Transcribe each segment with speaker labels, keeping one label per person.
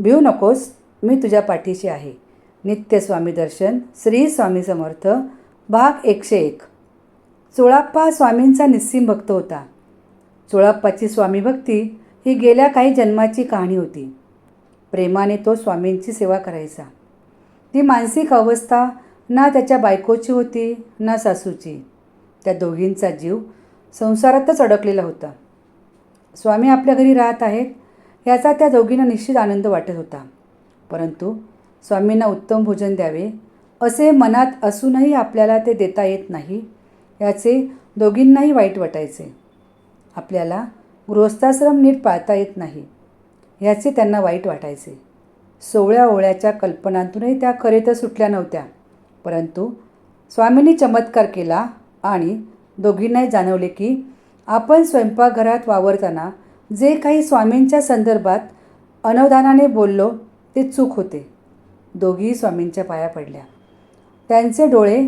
Speaker 1: भिऊ नकोस मी तुझ्या पाठीशी आहे. नित्य स्वामी दर्शन श्री स्वामी समर्थ भाग एकशे एक. चोळाप्पा स्वामींचा निस्सीम भक्त होता. चोळाप्पाची स्वामी भक्ती ही गेल्या काही जन्माची कहाणी होती. प्रेमाने तो स्वामींची सेवा करायचा. ती मानसिक अवस्था ना त्याच्या बायकोची होती ना सासूची. त्या दोघींचा जीव संसारातच अडकलेला होता. स्वामी आपल्या घरी राहत आहेत याचा त्या दोघींना निश्चित आनंद वाटत होता. परंतु स्वामींना उत्तम भोजन द्यावे असे मनात असूनही आपल्याला ते देता येत नाही याचे दोघींनाही वाईट वाटायचे. आपल्याला गृहस्थाश्रम नीट पाळता येत नाही याचे त्यांना वाईट वाटायचे. सोवळ्या ओळ्याच्या कल्पनांतूनही त्या खरे तर सुटल्या नव्हत्या परंतु स्वामींनी चमत्कार केला आणि दोघींनाही जाणवले की आपण स्वयंपाकघरात वावरताना जे काही स्वामींच्या संदर्भात अनवधानाने बोललो ते चूक होते. दोघीही स्वामींच्या पाया पडल्या. त्यांचे डोळे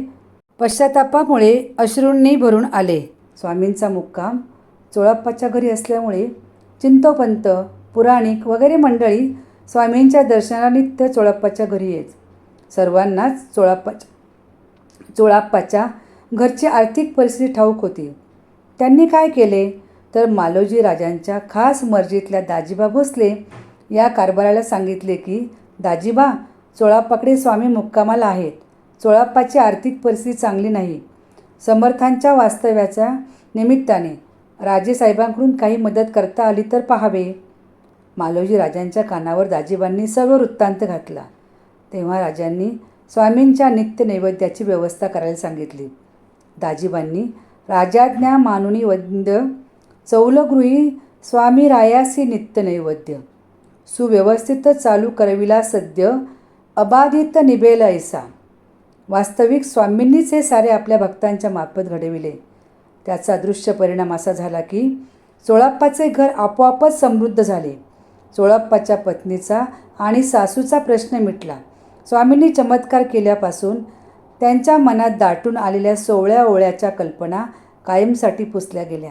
Speaker 1: पश्चातापामुळे अश्रूंनी भरून आले. स्वामींचा मुक्काम चोळाप्पाच्या घरी असल्यामुळे चिंतोपंत पुराणिक वगैरे मंडळी स्वामींच्या दर्शनाला नित्य चोळाप्पाच्या घरी येत. सर्वांनाच चोळाप्पाच्या चोळाप्पाच्या घरची आर्थिक परिस्थिती ठाऊक होती. त्यांनी काय केले? तर मालोजी राजांच्या खास मर्जीतल्या दाजीबा भोसले या कारभाराला सांगितले की दाजीबा चोळाप्पाकडे स्वामी मुक्कामाला आहेत. चोळाप्पाची आर्थिक परिस्थिती चांगली नाही. समर्थांच्या वास्तव्याच्या निमित्ताने राजेसाहेबांकडून काही मदत करता आली तर पाहावे. मालोजी राजांच्या कानावर दाजीबांनी सर्व वृत्तांत घातला. तेव्हा राजांनी स्वामींच्या नित्य नैवेद्याची व्यवस्था करायला सांगितली. दाजीबांनी राजाज्ञा मानुनी वंद चौलगृही स्वामी रायासी नित्य नैवेद्य सुव्यवस्थित चालू करविला सद्य अबाधित निबेल ऐसा. वास्तविक स्वामींनीच हे सारे आपल्या भक्तांच्या मार्फत घडविले. त्याचा दृश्य परिणाम असा झाला की चोळाप्पाचे घर आपोआपच समृद्ध झाले. चोळाप्पाच्या पत्नीचा आणि सासूचा प्रश्न मिटला. स्वामींनी चमत्कार केल्यापासून त्यांच्या मनात दाटून आलेल्या सोवळ्या ओळ्याच्या कल्पना कायमसाठी पुसल्या गेल्या.